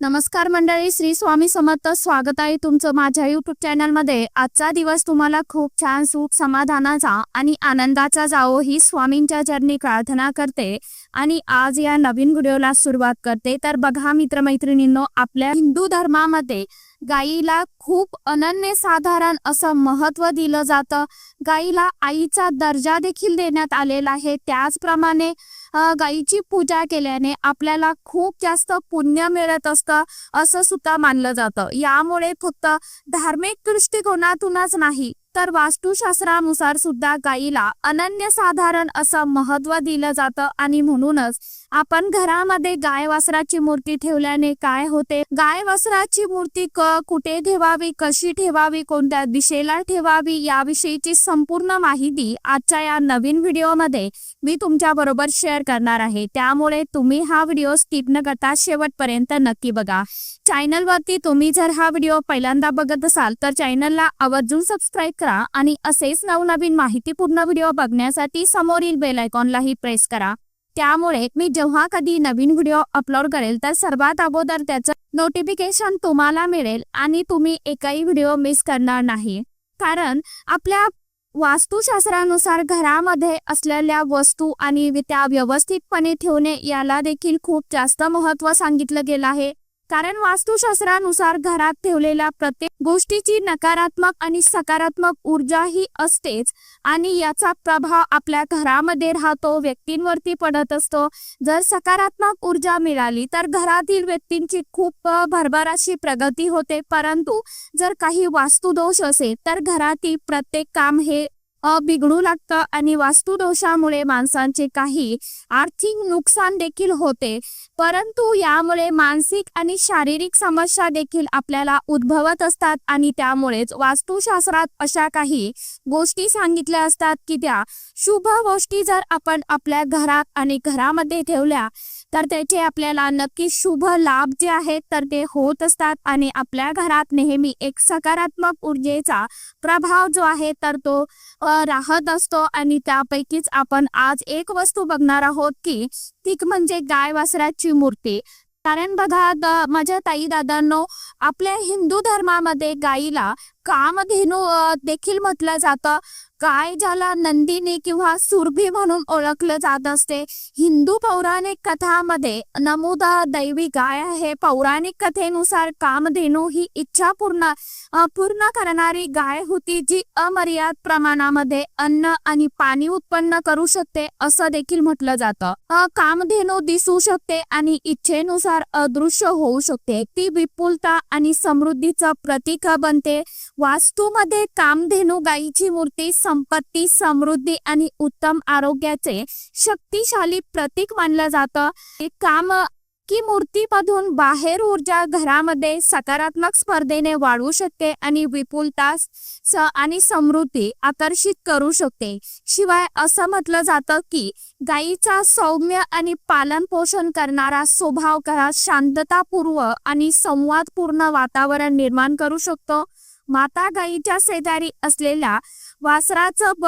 नमस्कार मंडळी श्री स्वामी समर्थ स्वागत आहे तुमचं माझ्या युट्यूब चॅनलमध्ये आजचा दिवस तुम्हाला खूप छान सुख समाधानाचा आणि आनंदाचा जावो ही स्वामींच्या चरणी प्रार्थना करते. आणि आज या नवीन व्हिडिओला सुरुवात करते. तर बघा मित्रमैत्रिणींनो आपल्या हिंदू धर्मामध्ये गाईला खूप अनन्य साधारण असं महत्त्व दिलं जातं. गाईला आईचा दर्जा देखील देण्यात आलेला आहे. त्याचप्रमाणे गाईची पूजा केल्याने आपल्याला खूप जास्त पुण्य मिळत असतं असं सुद्धा मानलं जातं. यामुळे फक्त धार्मिक दृष्टिकोनातूनच नाही तर वास्तुशास्त्रानुसार सुद्धा गायीला अनन्यसाधारण असं महत्त्व दिलं जातं. आणि म्हणूनच आपण घरामध्ये गाय वासराची मूर्ती ठेवल्याने काय होते? गाय वासराची मूर्ती क कुठे ठेवावी? कशी ठेवावी? कोणत्या दिशेला ठेवावी? याविषयीची संपूर्ण माहिती आजच्या या नवीन व्हिडिओमध्ये मी तुमच्या बरोबर शेअर करणार आहे. त्यामुळे तुम्ही हा व्हिडिओ स्किप न करता शेवटपर्यंत नक्की बघा. चॅनलवरती तुम्ही जर हा व्हिडिओ पहिल्यांदा बघत असाल तर चॅनलला आवर्जून सबस्क्राईब करा. आणि असेच नवनवीन माहितीपूर्ण व्हिडिओ बघण्यासाठी समोरील बेल आयकॉनलाही प्रेस करा. त्यामुळे मी जेव्हा कधी नवीन व्हिडिओ अपलोड करेल तर सर्वात अगोदर त्याचं नोटिफिकेशन तुम्हाला मिळेल आणि तुम्ही एकही व्हिडिओ मिस करणार नाही. कारण आपल्या वास्तुशास्त्रानुसार घरामध्ये असलेल्या वस्तू आणि त्या व्यवस्थितपणे ठेवणे याला देखील खूप जास्त महत्त्व सांगितलं गेलं आहे. कारण वास्तुशास्त्रानुसार घरात ठेवलेल्या प्रत्येक गोष्टीची नकारात्मक आणि सकारात्मक ऊर्जा ही असतेच आणि याचा प्रभाव आपल्या घरामध्ये राहतो व्यक्तींवरती पडत असतो. जर सकारात्मक ऊर्जा मिळाली तर घरातील व्यक्तींची खूप भरभराशी प्रगती होते. परंतु जर काही वास्तुदोष असेल तर घरातील प्रत्येक काम हे बिघडू लागतं आणि वास्तुदोषामुळे माणसांचे काही आर्थिक नुकसान देखील होते. परंतु यामुळे मानसिक आणि शारीरिक समस्या देखील आपल्याला उद्भवत असतात आणि त्यामुळेच वास्तुशास्त्रात अशा काही गोष्टी सांगितल्या असतात की त्या शुभ गोष्टी जर आपण आपल्या घरात आणि घरामध्ये ठेवल्या तर त्याचे आपल्याला नक्की शुभ लाभ जे आहेत तर ते होत असतात. आणि आपल्या घरात नेहमी एक सकारात्मक ऊर्जेचा प्रभाव जो आहे तर तो राहत असतो. आणि त्यापैकीच आपण आज एक वस्तू बघणार आहोत की ती म्हणजे गाय वासराची मूर्ती. कारण बघा माझ्या ताई दादांनो आपल्या हिंदू धर्मामध्ये गायीला कामधेनू देखील म्हटलं जातं? गाय ज्याला नंदिनी किंवा सुरभी म्हणून ओळखलं जात असते? हिंदू पौराणिक कथामध्ये नमूद दैवी गाय आहे. पौराणिक कथेनुसार कामधेनू ही इच्छा पूर्ण पूर्ण करणारी गाय होती जी अमर्याद प्रमाणामध्ये अन्न आणि पाणी उत्पन्न करू शकते असं देखील म्हटलं जातं. कामधेनू दिसू शकते आणि इच्छेनुसार अदृश्य होऊ शकते. ती विपुलता आणि समृद्धीचं प्रतीक बनते. वास्तूमध्ये कामधेनू गायीची मूर्ती संपत्ती समृद्धी आणि उत्तम आरोग्याचे शक्तिशाली प्रतीक मानलं जातं. काम की मूर्तीमधून बाहेर ऊर्जा घरामध्ये सकारात्मक स्पर्धेने वाढवू शकते आणि विपुलता स आणि समृद्धी आकर्षित करू शकते. शिवाय असं म्हटलं जातं की गायीचा सौम्य आणि पालन पोषण करणारा स्वभाव घरात शांततापूर्व आणि संवादपूर्ण वातावरण निर्माण करू शकतो. माता गाईच्या शेजारी असलेल्या वासराचं ब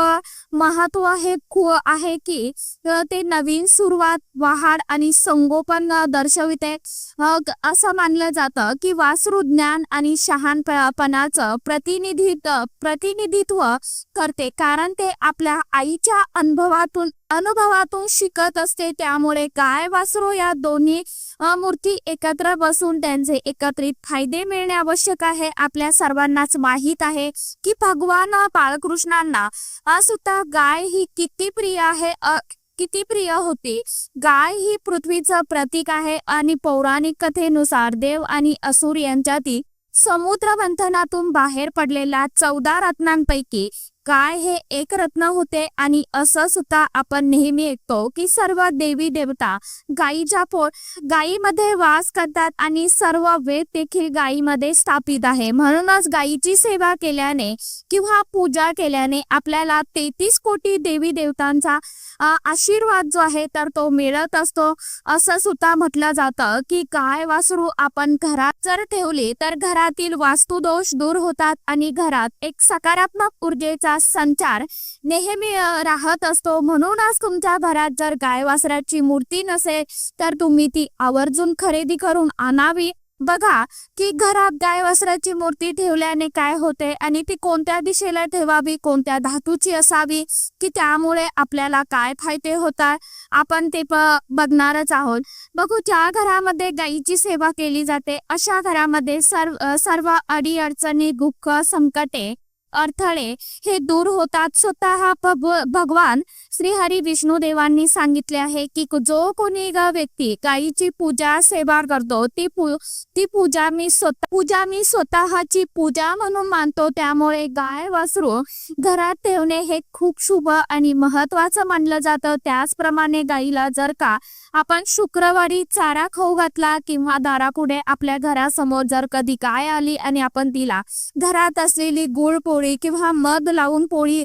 महत्त्व हे खू आहे की ते नवीन सुरुवात वाढ आणि संगोपन दर्शविते. असं मानलं जातं की वासरू ज्ञान आणि शहाणपणाचं प्रतिनिधित्व प्रतिनिधित्व करते. कारण ते आपल्या आईच्या अनुभवातून अनुभवातून शिकत असते. त्यामुळे गाय वासरू या दोन्ही मूर्ती एकत्र बसून त्यांचे एकत्रित फायदे मिळणे आवश्यक आहे. आपल्या सर्वांनाच माहीत आहे की भगवान बाळकृष्णांना सुद्धा गाय ही किती प्रिय आहे किती प्रिय होती. गाय ही पृथ्वीचं प्रतीक आहे आणि पौराणिक कथेनुसार देव आणि असुर यांच्यातील समुद्र मंथनातून बाहेर पडलेल्या चौदा रत्नांपैकी काय हे एक रत्न होते आणि असं सुद्धा आपण नेहमी ऐकतो की सर्व देवी देवता गायीच्या पो गायीमध्ये वास करतात आणि सर्व वेद देखील गायीमध्ये स्थापित आहे. म्हणूनच गायीची सेवा केल्याने किंवा पूजा केल्याने आपल्याला तेहतीस कोटी देवी देवतांचा आशीर्वाद जो आहे तर तो मिळत असतो. असं सुद्धा म्हटलं जातं की गाय वासरू आपण घरात जर ठेवली तर घरातील वास्तुदोष दूर होतात आणि घरात एक सकारात्मक ऊर्जेचा संचार नेहमी राहत असतो. म्हणूनच तुमच्या घरात जर गाय वासराची मूर्ती नसेल तर तुम्ही ती आवर्जून खरेदी करून आणावी. बघा की घरात गाय वस्त्राची मूर्ती ठेवल्याने काय होते आणि ती कोणत्या दिशेला ठेवावी कोणत्या धातूची असावी की त्यामुळे आपल्याला काय फायदे होतात आपण ते बघणारच आहोत. बघू ज्या घरामध्ये गायीची सेवा केली जाते अशा घरामध्ये सर्व सर्व अडीअडचणी दुःख संकटे अडथळे हे दूर होतात. स्वतः भगवान श्री हरी विष्णू देवांनी सांगितले आहे की जो कोणी व्यक्ती गायीची पूजा सेवा करतो ती पू ती पूजा मी स्वतः पूजा मी स्वतःची पूजा म्हणून मानतो. त्यामुळे गाय वासरू घरात ठेवणे हे खूप शुभ आणि महत्वाचं मानलं जातं. त्याचप्रमाणे गाईला जर का आपण शुक्रवारी चारा खाऊ घातला किंवा दारापुढे आपल्या घरासमोर जर कधी गाय आली आणि आपण तिला घरात असलेली गुळ पोळी किंवा मध लावून पोळी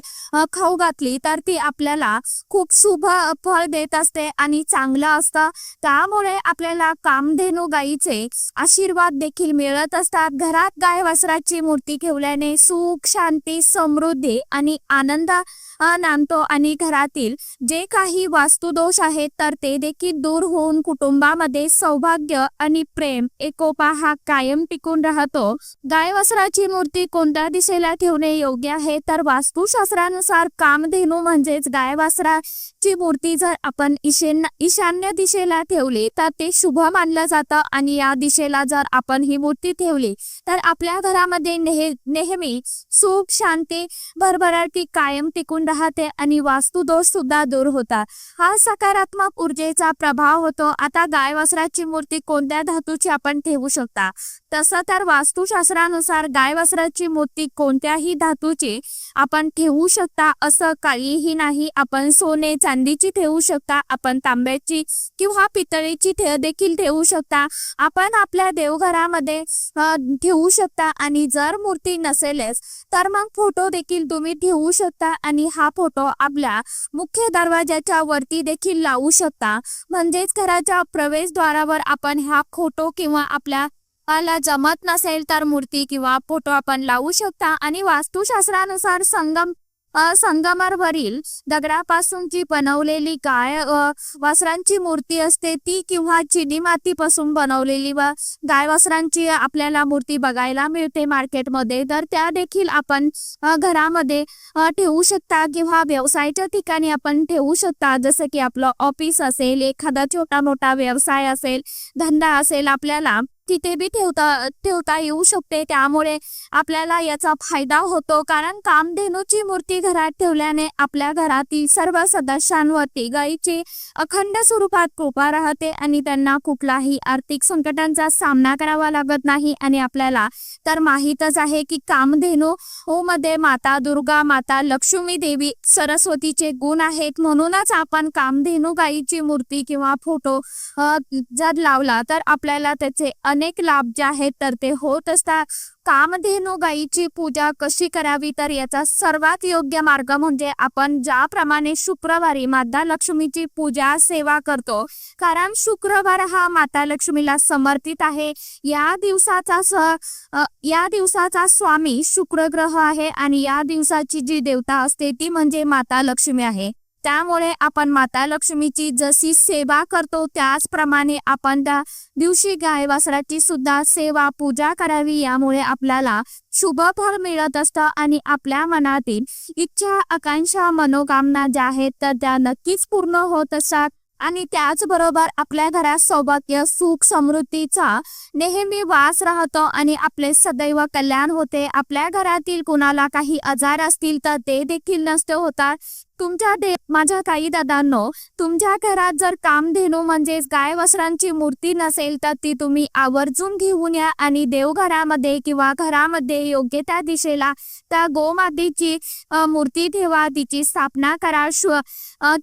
खाऊ घातली तर ती आपल्याला खूप शुभ फळ देत असते आणि चांगलं असतं. त्यामुळे आपल्याला कामधेनू गायीचे आशीर्वाद देखील मिळत असतात. घरात गाय वासराची मूर्ती ठेवल्याने सुख शांती समृद्धी आणि आनंद नांदतो आणि घरातील जे काही वास्तुदोष आहेत तर ते देखील दूर होऊन कुटुंबामध्ये सौभाग्य आणि प्रेम एकोपा हा कायम टिकून राहतो. गाय मूर्ती कोणत्या दिशेला ठेवणे योग्य आहे? तर वास्तुशास्त्रानुसार कामधेनू म्हणजेच गाय वासराची मूर्ती जर आपण ईशान्य ईशान्य दिशेला ठेवली तर ते शुभ मानलं जातं आणि या दिशेला जर आपण ही मूर्ती ठेवली तर आपल्या घरामध्ये नेहमी सुख शांती भरभराटी कायम टिकून राहते आणि वास्तुदोष सुद्धा दूर होतात. हा सकारात्मक ऊर्जेचा प्रभाव होतो. आता गाय वासराची मूर्ती कोणत्या धातूची आपण ठेवू शकता? तसं तर वास्तुशास्त्रानुसार गाय वासराची मूर्ती कोणत्याही धातूची आपण ठेवू शकता असं काहीही नाही. आपण सोने चांदीची ठेवू शकता आपण तांब्याची किंवा पितळेची ठे देखील ठेवू शकता. आपण आपल्या देवघरामध्ये ठेवू शकता आणि जर मूर्ती नसेलच तर मग फोटो देखील तुम्ही ठेवू शकता आणि हा फोटो आपल्या मुख्य दरवाजाच्या वरती देखील लावू शकता. म्हणजेच घराच्या प्रवेशद्वारावर आपण हा फोटो किंवा आपल्या ला जमत नसेल तर मूर्ती किंवा फोटो आपण लावू शकता आणि वास्तुशास्त्रानुसार संगम संगमरवरील दगडापासून जी बनवलेली गाय वासरांची मूर्ती असते ती किंवा चिनी मातीपासून बनवलेली व गाय वासरांची आपल्याला मूर्ती बघायला मिळते मार्केटमध्ये. तर त्या देखील आपण घरामध्ये ठेवू शकता किंवा व्यवसायाच्या ठिकाणी आपण ठेवू शकता. जसं की आपलं ऑफिस असेल एखादा छोटा मोठा व्यवसाय असेल धंदा असेल आपल्याला तिथे बी ठेवता ठेवता येऊ शकते. त्यामुळे आपल्याला याचा फायदा होतो. कारण कामधेनूची मूर्ती घरात ठेवल्याने आपल्या घरातील सर्व सदस्यांवरती गायीची अखंड स्वरूपात कृपा राहते आणि त्यांना कुठलाही आर्थिक संकटांचा सामना करावा लागत नाही. आणि आपल्याला तर माहीतच आहे की कामधेनू हो मध्ये माता दुर्गा माता लक्ष्मी देवी सरस्वतीचे गुण आहेत. म्हणूनच आपण कामधेनू गायीची मूर्ती किंवा फोटो जर लावला तर आपल्याला त्याचे अनेक लाभ जे आहेत तर ते होत असतात. कामधेनू गायीची पूजा कशी करावी तर याचा सर्वात योग्य मार्ग म्हणजे आपण ज्याप्रमाणे शुक्रवारी माता लक्ष्मीची पूजा सेवा करतो. कारण शुक्रवार हा माता लक्ष्मीला समर्पित आहे. या दिवसाचा स या दिवसाचा स्वामी शुक्र ग्रह आहे आणि या दिवसाची जी देवता असते ती म्हणजे माता लक्ष्मी आहे. त्यामुळे आपण माता लक्ष्मीची जशी सेवा करतो त्याचप्रमाणे आपण त्या दिवशी गाय वासराची सुद्धा सेवा पूजा करावी. यामुळे आपल्याला शुभ फळ मिळत असतं आणि आपल्या मनातील इच्छा आकांक्षा मनोकामना ज्या आहेत तर त्या नक्कीच पूर्ण होत असतात. आणि त्याचबरोबर आपल्या घरात सौभाग्य सुख समृद्धीचा नेहमी वास राहतो आणि आपले सदैव कल्याण होते. आपल्या घरातील कुणाला काही आजार असतील तर ते देखील नष्ट होतात. तुमच्या दे माझ्या काही दादांनो तुमच्या घरात जर कामधेनू म्हणजेच गाय वस्त्रांची मूर्ती नसेल तर ती तुम्ही आवर्जून घेऊन या आणि देवघरामध्ये किंवा घरामध्ये योग्य त्या दिशेला त्या गोमातेची मूर्ती ठेवा तिची स्थापना करा शु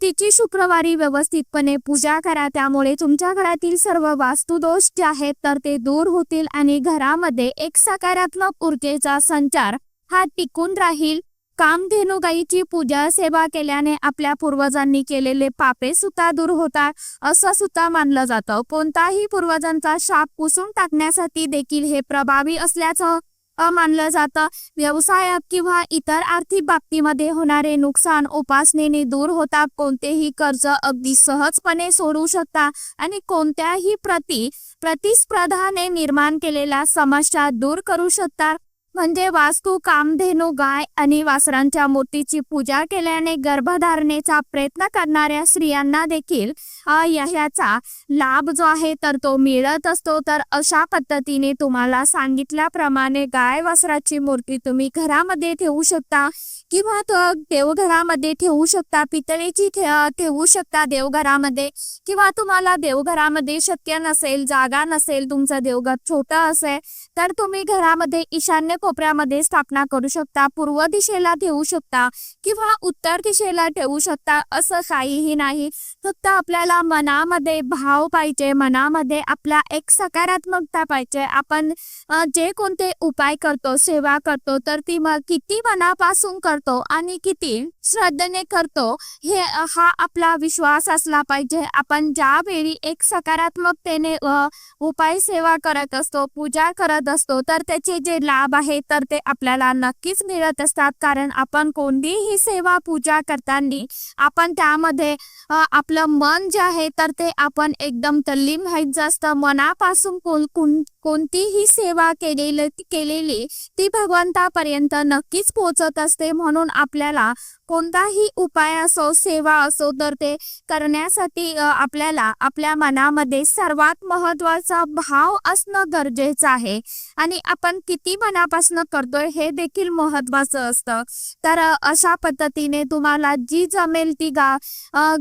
तिची शुक्रवारी व्यवस्थितपणे पूजा करा. त्यामुळे तुमच्या घरातील सर्व वास्तुदोष जे आहेत तर ते दूर होतील आणि घरामध्ये एक सकारात्मक ऊर्जेचा संचार हा टिकून राहील. कामधेनुगाईची पूजा सेवा केल्याने आपल्या पूर्वजांनी केलेले पापे सुद्धा दूर होतात असं सुद्धा मानलं जातं. कोणताही पूर्वजांचा शाप पुसून टाकण्यासाठी देखील हे प्रभावी असल्याचं मानलं जातं. व्यवसायात किंवा इतर आर्थिक बाबतीमध्ये होणारे नुकसान उपासनेने दूर होतात कोणतेही कर्ज अगदी सहजपणे सोडू शकता आणि कोणत्याही प्रति प्रतिस्पर्धाने निर्माण केलेल्या समस्या दूर करू शकतात म्हणजे वास्तू कामधेनू गाय आणि वासरांच्या मूर्तीची पूजा केल्याने गर्भधारणेचा प्रयत्न करणाऱ्या स्त्रियांना देखील अ, ह्याचा लाभ जो आहे तर तो मिळत असतो. तर अशा पद्धतीने तुम्हाला सांगितल्याप्रमाणे गाय वासराची मूर्ती तुम्ही घरामध्ये ठेवू शकता किंवा देवघरामध्ये ठेवू शकता पितळेची ठेवू शकता देवघरामध्ये किंवा तुम्हाला देवघरामध्ये शक्य नसेल जागा नसेल तुमचं देवघर छोटं असेल तर तुम्ही घरामध्ये ईशान्य कोपऱ्यामध्ये स्थापना करू शकता पूर्व दिशेला ठेवू शकता किंवा उत्तर दिशेला ठेवू शकता असं काहीही नाही. फक्त आपल्याला मनामध्ये भाव पाहिजे मनामध्ये आपला एक सकारात्मकता पाहिजे. आपण जे कोणते उपाय करतो सेवा करतो तर ती मग किती मनापासून करतो आणि किती श्रद्धेने करतो हे हा आपला विश्वास असला पाहिजे. आपण ज्यावेळी एक सकारात्मकतेने उपाय सेवा करत असतो पूजा करत असतो तर त्याचे जे लाभ आहे तर ते आपल्याला नक्कीच मिळत असतात. कारण आपण कोणतीही सेवा पूजा करताना आपण त्यामध्ये आपलं मन जे आहे तर ते आपण एकदम तल्ली माहीत जास्त मनापासून कोण- कोणतीही सेवा केलेली केलेली ती भगवंतापर्यंत नक्कीच पोहोचत असते. म्हणून आपल्याला कोणताही उपाय असो सेवा असो तर ते करण्यासाठी आपल्याला आपल्या मनामध्ये सर्वात महत्त्वाचा भाव असणं गरजेचं आहे. आणि आपण किती मनापासून करतोय हे देखील महत्वाचं असतं. तर अशा पद्धतीने तुम्हाला जी जमेल ती गा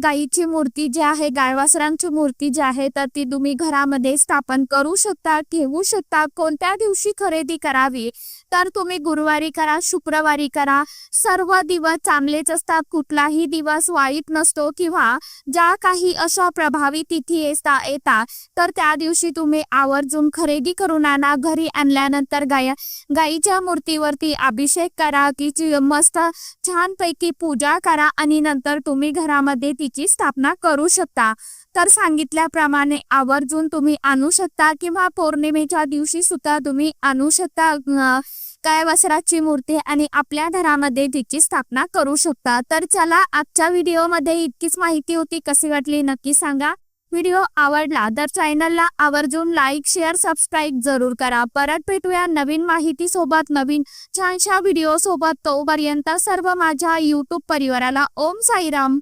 गाईची मूर्ती जी आहे गायवासरांची मूर्ती जी आहे तर ती तुम्ही घरामध्ये स्थापन करू शकता ठेवू शकता कोणत्या दिवशी खरेदी करावी तर तुम्ही गुरुवारी करा शुक्रवारी करा. सर्व दिवस चांगलेच असतात. कुठलाही दिवस वाईट नसतो किंवा ज्या काही अशा प्रभावी तिथी येता येतात तर त्या दिवशी तुम्ही आवर्जून खरेदी करून आणा. घरी आणल्यानंतर गाय गाईच्या मूर्तीवरती अभिषेक करा. की मस्त छानपैकी पूजा करा आणि नंतर तुम्ही घरामध्ये तिची स्थापना करू शकता. तर सांगितल्याप्रमाणे आवर्जून तुम्ही आणू शकता किंवा पौर्णिमेच्या दिवशी सुद्धा तुम्ही आणू शकता काय वसराची मूर्ती आणि आपल्या घरामध्ये तिची स्थापना करू शकता. तर चला आजच्या व्हिडिओमध्ये इतकीच माहिती होती. कशी वाटली नक्की सांगा. व्हिडिओ आवडला तर चॅनलला आवर्जून लाईक शेअर सबस्क्राईब जरूर करा. परत भेटूया नवीन माहिती सोबत नवीन छानशा व्हिडिओ सोबत. तोपर्यंत सर्व माझ्या युट्यूब परिवाराला ओम साईराम.